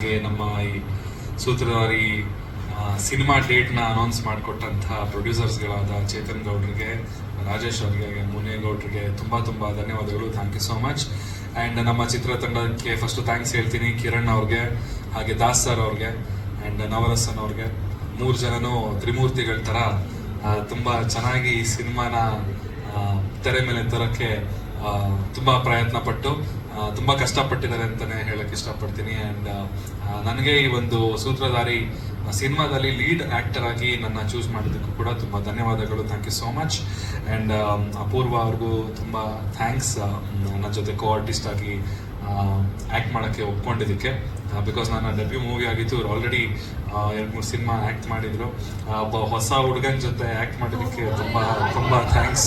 ನಮ್ಮ ಈ ಸೂತ್ರಧಾರಿ ಸಿನಿಮಾ ಡೇಟ್ನ ಅನೌನ್ಸ್ ಮಾಡಿಕೊಟ್ಟಂತಹ ಪ್ರೊಡ್ಯೂಸರ್ಸ್ಗಳಾದ ಚೇತನ್ ಗೌಡ್ರಿಗೆ ರಾಜೇಶ್ ಅವರಿಗೆ ಮುನೇಗೌಡ್ರಿಗೆ ತುಂಬ ತುಂಬ ಧನ್ಯವಾದಗಳು. Thank you so much and ನಮ್ಮ ಚಿತ್ರತಂಡಕ್ಕೆ ಫಸ್ಟ್ ಥ್ಯಾಂಕ್ಸ್ ಹೇಳ್ತೀನಿ ಕಿರಣ್ ಅವ್ರಿಗೆ ಹಾಗೆ ದಾಸ್ ಸರ್ ಅವ್ರಿಗೆ ಆ್ಯಂಡ್ ನವರಸನ್ ಅವ್ರಿಗೆ. ಮೂರು ಜನನೂ ತ್ರಿಮೂರ್ತಿಗಳ ಥರ ತುಂಬ ಚೆನ್ನಾಗಿ ಈ ಸಿನಿಮಾನ ತೆರೆ ಮೇಲೆ ತರೋಕ್ಕೆ ತುಂಬ ಪ್ರಯತ್ನ ಪಟ್ಟು ಆ, ತುಂಬ ಕಷ್ಟಪಟ್ಟಿದ್ದಾರೆ ಅಂತಲೇ ಹೇಳಕ್ಕೆ ಇಷ್ಟಪಡ್ತೀನಿ. ಆ್ಯಂಡ್ ನನಗೆ ಈ ಒಂದು ಸೂತ್ರಧಾರಿ ಸಿನಿಮಾದಲ್ಲಿ ಲೀಡ್ ಆಕ್ಟರ್ ಆಗಿ ನನ್ನ ಚೂಸ್ ಮಾಡಿದ್ದಕ್ಕೂ ಕೂಡ ತುಂಬ ಧನ್ಯವಾದಗಳು. Thank you so much and Apoorva ಅವ್ರಿಗೂ ತುಂಬ ಥ್ಯಾಂಕ್ಸ್ ನನ್ನ ಜೊತೆ ಕೋ ಆರ್ಟಿಸ್ಟ್ ಆಗಿ ಆ್ಯಕ್ಟ್ ಮಾಡೋಕ್ಕೆ ಒಪ್ಕೊಂಡಿದ್ದಕ್ಕೆ. ಬಿಕಾಸ್ ನನ್ನ ಡೆಬ್ಯೂ ಮೂವಿ ಆಗಿತ್ತು. ಅವ್ರು ಆಲ್ರೆಡಿ ಎರಡು ಮೂರು ಸಿನಿಮಾ ಆ್ಯಕ್ಟ್ ಮಾಡಿದ್ರು. ಒಬ್ಬ ಹೊಸ ಹುಡುಗನ ಜೊತೆ ಆ್ಯಕ್ಟ್ ಮಾಡಿದ್ದಕ್ಕೆ ತುಂಬ ತುಂಬ ಥ್ಯಾಂಕ್ಸ್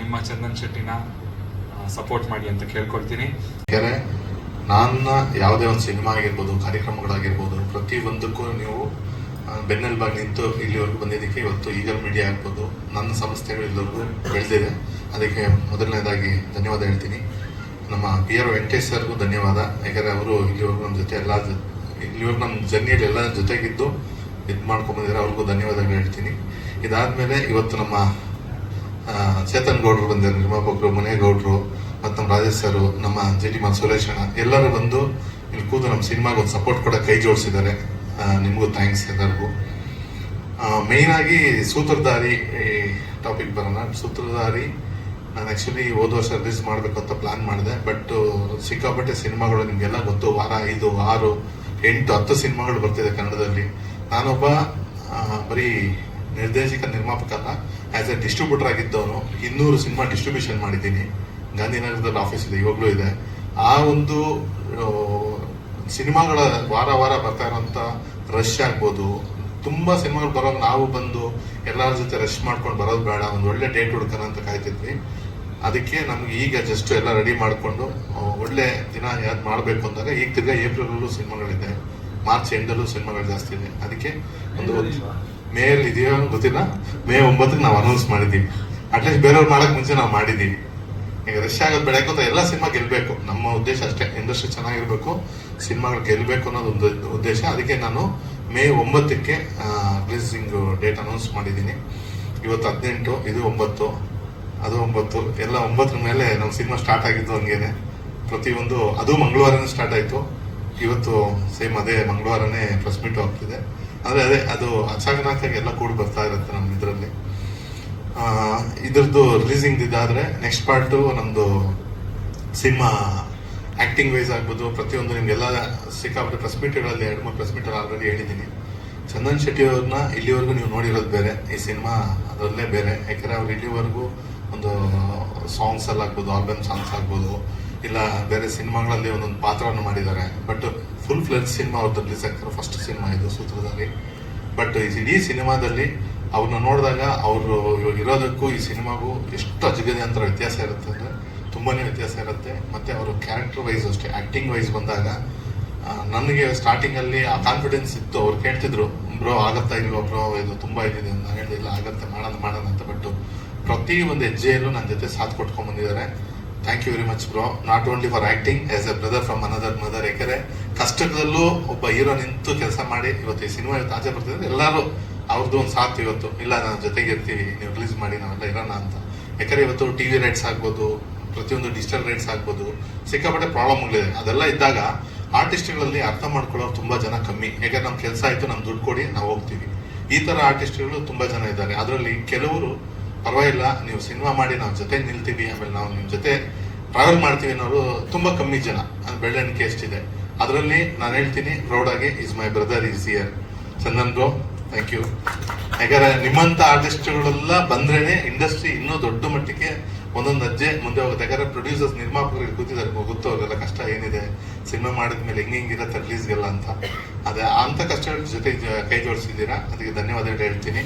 ನಿಮ್ಮ ಚಂದನ್ ಶೆಟ್ಟಿನ ಸಪೋರ್ಟ್ ಮಾಡಿ ಅಂತ ಕೇಳ್ಕೊಳ್ತೀನಿ. ಯಾಕೆಂದರೆ ನನ್ನ ಯಾವುದೇ ಒಂದು ಸಿನಿಮಾ ಆಗಿರ್ಬೋದು, ಕಾರ್ಯಕ್ರಮಗಳಾಗಿರ್ಬೋದು, ಪ್ರತಿಯೊಂದಕ್ಕೂ ನೀವು ಬೆನ್ನೆಲುಬಾಗಿ ನಿಂತು ಇಲ್ಲಿವರೆಗೂ ಬಂದಿದ್ದಕ್ಕೆ ಇವತ್ತು ಈಗಲ್ ಮೀಡಿಯಾ ಆಗ್ಬೋದು. ನನ್ನ ಸಂಸ್ಥೆಗಳು ಇಲ್ಲಿವರೆಗೂ ಬೆಳೆದಿದೆ. ಅದಕ್ಕೆ ಮೊದಲನೇದಾಗಿ ಧನ್ಯವಾದ ಹೇಳ್ತೀನಿ. ನಮ್ಮ ಪಿ ಆರ್ ವೆಂಕಟೇಶ್ ಸರ್ಗೂ ಧನ್ಯವಾದ. ಯಾಕಂದರೆ ಅವರು ಇಲ್ಲಿವರೆಗೂ ನಮ್ಮ ಜೊತೆ ಎಲ್ಲ ಇಲ್ಲಿವರೆಗೂ ನಮ್ಮ ಜರ್ನಿಯಲ್ಲಿ ಎಲ್ಲ ಜೊತೆಗಿದ್ದು ಇದು ಮಾಡ್ಕೊಂಬಂದಿದ್ದಾರೆ ಅವ್ರಿಗೂ ಧನ್ಯವಾದಗಳು ಹೇಳ್ತೀನಿ. ಇದಾದಮೇಲೆ ಇವತ್ತು ನಮ್ಮ ಚೇತನ್ ಗೌಡ್ರು ಬಂದಿದ್ದಾರೆ ನಿರ್ಮಾಪಕರು ಗೌಡರು, ಮತ್ತು ನಮ್ಮ ರಾಜೇಶ್ ಸರ್ ನಮ್ಮ ಜಿ ಟಿ ಮಾನ್ ಅಣ್ಣ ಎಲ್ಲರೂ ಬಂದು ಇಲ್ಲಿ ಕೂತು ನಮ್ಮ ಸಿನಿಮಾಗೆ ಒಂದು ಸಪೋರ್ಟ್ ಕೂಡ ಕೈ ಜೋಡಿಸಿದ್ದಾರೆ. ನಿಮಗೂ ಥ್ಯಾಂಕ್ಸ್ ಎಲ್ಲರಿಗೂ. ಮೇಯ್ನ್ ಆಗಿ ಸೂತ್ರಧಾರಿ ಟಾಪಿಕ್ ಬರೋಣ. ಸೂತ್ರಧಾರಿ, ನಾನು ಆ್ಯಕ್ಚುಲಿ ಹೋದ ವರ್ಷ ರಿಲೀಸ್ ಮಾಡಬೇಕು ಅಂತ ಪ್ಲ್ಯಾನ್ ಮಾಡಿದೆ ಬಟ್ ಸಿಕ್ಕಾಪಟ್ಟೆ ಸಿನಿಮಾಗಳು ನಿಮಗೆಲ್ಲ ಗೊತ್ತು. ವಾರ ಐದು, ಆರು, ಎಂಟು, ಹತ್ತು ಸಿನಿಮಾಗಳು ಬರ್ತಿದೆ ಕನ್ನಡದಲ್ಲಿ. ನಾನೊಬ್ಬ ಬರೀ ನಿರ್ದೇಶಕ, ನಿರ್ಮಾಪಕ ಅಲ್ಲ ಆಸ್ ಎ ಡಿಸ್ಟ್ರಿಬ್ಯೂಟರ್ ಆಗಿದ್ದವನು ಇನ್ನೂರು ಸಿನಿಮಾ ಡಿಸ್ಟ್ರಿಬ್ಯೂಷನ್ ಮಾಡಿದ್ದೀನಿ. ಗಾಂಧಿನಗರದಲ್ಲಿ ಆಫೀಸ್ ಇದೆ ಇವಾಗಲೂ ಇದೆ. ಆ ಒಂದು ಸಿನಿಮಾಗಳ ವಾರ ವಾರ ಬರ್ತಾ ಇರೋಂಥ ರಶ್ ಆಗ್ಬೋದು. ತುಂಬಾ ಸಿನಿಮಾಗಳು ಬರೋವಾಗ ನಾವು ಬಂದು ಎಲ್ಲರ ಜೊತೆ ರಶ್ ಮಾಡ್ಕೊಂಡು ಬರೋದು ಬೇಡ, ಒಂದು ಒಳ್ಳೆ ಡೇಟ್ ಹುಡ್ಕೋಣ ಅಂತ ಕಾಯ್ತಿದ್ವಿ. ಅದಕ್ಕೆ ನಮ್ಗೆ ಈಗ ಜಸ್ಟ್ ಎಲ್ಲ ರೆಡಿ ಮಾಡಿಕೊಂಡು ಒಳ್ಳೆ ದಿನ ಯಾವ್ದು ಮಾಡಬೇಕು ಅಂದಾಗ ಈಗ ತಿರ್ಗಾ ಏಪ್ರಿಲಲ್ಲೂ ಸಿನಿಮಾಗಳಿದೆ. ಮಾರ್ಚ್ ಎಂಡಲ್ಲೂ ಸಿನಿಮಾಗಳು ಜಾಸ್ತಿ ಇದೆ. ಅದಕ್ಕೆ ಒಂದು ಮೇಲ್ ಇದೆಯೋ ಗೊತ್ತಿಲ್ಲ. ಮೇ ಒಂಬತ್ತಕ್ಕೆ ನಾವು ಅನೌನ್ಸ್ ಮಾಡಿದ್ದೀವಿ. ಅಟ್ಲೀಸ್ಟ್ ಬೇರೆಯವ್ರು ಮಾಡೋಕೆ ಮುಂಚೆ ನಾವು ಮಾಡಿದ್ದೀವಿ. ಈಗ ರಶ್ ಆಗೋದು ಬೆಳಕು ಅಂತ ಎಲ್ಲ ಸಿನಿಮಾ ಗೆಲ್ಬೇಕು. ನಮ್ಮ ಉದ್ದೇಶ ಅಷ್ಟೇ. ಇಂಡಸ್ಟ್ರಿ ಚೆನ್ನಾಗಿರ್ಬೇಕು. ಸಿನಿಮಾಗಳು ಗೆಲ್ಬೇಕು ಅನ್ನೋದು ಒಂದು ಉದ್ದೇಶ. ಅದಕ್ಕೆ ನಾನು ಮೇ ಒಂಬತ್ತಕ್ಕೆ ರಿಲೀಸಿಂಗ್ ಡೇಟ್ ಅನೌನ್ಸ್ ಮಾಡಿದ್ದೀನಿ. ಇವತ್ತು ಹದಿನೆಂಟು, ಇದು ಒಂಬತ್ತು, ಅದು ಒಂಬತ್ತು. ಎಲ್ಲ ಒಂಬತ್ತರ ಮೇಲೆ ನಮ್ಮ ಸಿನಿಮಾ ಸ್ಟಾರ್ಟ್ ಆಗಿದ್ದು ಹಂಗೇನೆ. ಪ್ರತಿಯೊಂದು, ಅದು ಮಂಗಳವಾರನೇ ಸ್ಟಾರ್ಟ್ ಆಯಿತು. ಇವತ್ತು ಸೇಮ್ ಅದೇ ಮಂಗಳವಾರನೇ ಪ್ರೆಸ್ ಮೀಟು ಆಗ್ತಿದೆ ಅಂದರೆ ಅದೇ, ಅದು ಅಚಾನಕ್ಕಾಗಿ ಎಲ್ಲ ಕೂಡಿ ಬರ್ತಾ ಇರುತ್ತೆ ನಮ್ಮ ಇದರಲ್ಲಿ. ಇದ್ರದ್ದು ರಿಲೀಸಿಂಗ್ ಇದಾದ್ರೆ ನೆಕ್ಸ್ಟ್ ಪಾರ್ಟು ನಮ್ದು ಸಿನಿಮಾ ಆಕ್ಟಿಂಗ್ ವೈಸ್ ಆಗ್ಬೋದು, ಪ್ರತಿಯೊಂದು ನಿಮ್ಗೆಲ್ಲ ಸಿಕ್ಕಾಪಟ್ಟೆ ಪ್ರೆಸ್ ಮೀಟ್ಗಳಲ್ಲಿ ಎರಡು, ಮೂರು ಪ್ರೆಸ್ ಮೀಟರ್ ಆಲ್ರೆಡಿ ಹೇಳಿದ್ದೀನಿ. ಚಂದನ್ ಶೆಟ್ಟಿ ಅವ್ರನ್ನ ಇಲ್ಲಿವರೆಗೂ ನೀವು ನೋಡಿರೋದು ಬೇರೆ, ಈ ಸಿನಿಮಾ ಅದರಲ್ಲೇ ಬೇರೆ. ಯಾಕಂದ್ರೆ ಅವ್ರು ಇಲ್ಲಿವರೆಗೂ ಒಂದು ಸಾಂಗ್ಸ್ ಎಲ್ಲ ಆಗ್ಬೋದು ಆಲ್ಬಮ್ ಸಾಂಗ್ಸ್ ಆಗ್ಬೋದು ಇಲ್ಲ, ಬೇರೆ ಸಿನಿಮಾಗಳಲ್ಲಿ ಒಂದೊಂದು ಪಾತ್ರವನ್ನು ಮಾಡಿದ್ದಾರೆ. ಬಟ್ ಫುಲ್ ಫ್ಲೆಡ್ ಸಿನಿಮಾ ಅವ್ರದ್ದು ರಿಲೀಸ್ ಆಗ್ತಾರೆ ಫಸ್ಟ್ ಸಿನಿಮಾ ಇದು ಸೂತ್ರಧಾರಿ ಬಟ್ ಇಡೀ ಸಿನಿಮಾದಲ್ಲಿ ಅವ್ರನ್ನ ನೋಡಿದಾಗ ಅವರು ಇವಾಗ ಇರೋದಕ್ಕೂ ಈ ಸಿನಿಮಾಗೂ ಎಷ್ಟು ಅಜಗಜಾಂತರ ವ್ಯತ್ಯಾಸ ಇರುತ್ತೆ ಅಂದರೆ ತುಂಬಾ ವ್ಯತ್ಯಾಸ ಇರುತ್ತೆ. ಮತ್ತು ಅವರು ಕ್ಯಾರೆಕ್ಟರ್ ವೈಸ್ ಅಷ್ಟೇ ಆ್ಯಕ್ಟಿಂಗ್ ವೈಸ್ ಬಂದಾಗ ನನಗೆ ಸ್ಟಾರ್ಟಿಂಗಲ್ಲಿ ಆ ಕಾನ್ಫಿಡೆನ್ಸ್ ಇತ್ತು. ಅವ್ರು ಕೇಳ್ತಿದ್ರು, ಬ್ರೋ, ಆಗತ್ತಾ ಇಲ್ವಾ ಬ್ರೋ? ಇದು ತುಂಬ ಇದಿದೆ. ಅಂತ ನಾನು ಇಲ್ಲ, ಆಗತ್ತೆ, ಮಾಡೋಣ ಮಾಡೋಣ ಅಂತ. ಬಟ್ ಪ್ರತಿ ಒಂದು ಹೆಜ್ಜೆಯಲ್ಲೂ ನನ್ನ ಜೊತೆ ಸಾಥ್ ಕೊಟ್ಕೊಂಡ್ ಬಂದಿದ್ದಾರೆ. Thank you very much bro not only for acting as a brother from another mother ಏಕರೆ, ಕಷ್ಟದಲ್ಲೂ ಒಬ್ಬ ಹೀರೋ ನಿಂತು ಕೆಲಸ ಮಾಡಿ, ಇವತ್ತು ಈ ಸಿನಿಮಾ ಇವತ್ತು ಆಚೆ ಬರ್ತಿದ್ರೆ ಎಲ್ಲರೂ ಅವ್ರದ್ದು ಒಂದು ಸಾಥ್ ಇವತ್ತು. ಇಲ್ಲ, ನಾನು ಜೊತೆಗೆ ಇರ್ತೀವಿ, ನೀವು ರಿಲೀಸ್ ಮಾಡಿ, ನಾವೆಲ್ಲ ಇರೋಣ ಅಂತ. ಯಾಕಂದ್ರೆ ಇವತ್ತು ಟಿ ವಿ ರೈಟ್ಸ್ ಆಗ್ಬೋದು, ಪ್ರತಿಯೊಂದು ಡಿಜಿಟಲ್ ರೈಟ್ಸ್ ಆಗ್ಬೋದು, ಸಿಕ್ಕಾಪಟ್ಟೆ ಪ್ರಾಬ್ಲಮ್ಗಳಿದೆ ಅದೆಲ್ಲ ಇದ್ದಾಗ ಆರ್ಟಿಸ್ಟ್ಗಳಲ್ಲಿ ಅರ್ಥ ಮಾಡ್ಕೊಳ್ಳೋರು ತುಂಬಾ ಜನ ಕಮ್ಮಿ. ಯಾಕಂದ್ರೆ ನಮ್ಮ ಕೆಲಸ ಆಯಿತು ನಮ್ ದುಡ್ಡು ಕೊಡಿ, ನಾವು ಹೋಗ್ತೀವಿ. ಈ ತರ ಆರ್ಟಿಸ್ಟ್ಗಳು ತುಂಬಾ ಜನ ಇದ್ದಾರೆ. ಅದರಲ್ಲಿ ಕೆಲವರು ಪರವಾಗಿಲ್ಲ, ನೀವು ಸಿನಿಮಾ ಮಾಡಿ ನಾವು ಜೊತೆ ನಿಲ್ತೀವಿ, ಆಮೇಲೆ ನಾವು ನಿಮ್ಮ ಜೊತೆ ಟ್ರಾವೆಲ್ ಮಾಡ್ತೀವಿ ಅನ್ನೋರು ತುಂಬ ಕಮ್ಮಿ ಜನ. ಅದು ಬೆಳ್ಳಣಿಕೆ ಎಷ್ಟಿದೆ ಅದರಲ್ಲಿ ನಾನು ಹೇಳ್ತೀನಿ ಪ್ರೌಡಾಗಿ is my brother is here Chandan bro thank you ಯಾಕಂದ್ರೆ ನಿಮ್ಮಂತ ಆರ್ಟಿಸ್ಟ್ಗಳೆಲ್ಲ ಬಂದ್ರೇನೆ ಇಂಡಸ್ಟ್ರಿ ಇನ್ನೂ ದೊಡ್ಡ ಮಟ್ಟಿಗೆ ಒಂದೊಂದು ಅಜ್ಜೆ ಮುಂದೆ ಹೋಗುತ್ತೆ. ಯಾಕಂದ್ರೆ ಪ್ರೊಡ್ಯೂಸರ್ಸ್ ನಿರ್ಮಾಪಕರು ಕೂತಿದ್ದಾರೆ. ಗೊತ್ತು ಅವರೆಲ್ಲ ಕಷ್ಟ ಏನಿದೆ? ಸಿನಿಮಾ ಮಾಡಿದ್ಮೇಲೆ ಹೆಂಗೆ ಹೆಂಗಿರುತ್ತೆ ರಿಲೀಸ್ಗೆಲ್ಲ ಅಂತ. ಅದೇ ಅಂತ ಕಷ್ಟಗಳ ಜೊತೆ ಕೈ ಜೋಡಿಸಿದ್ದೀರಾ ಅದಕ್ಕೆ ಧನ್ಯವಾದಗಳು ಹೇಳ್ತೀನಿ.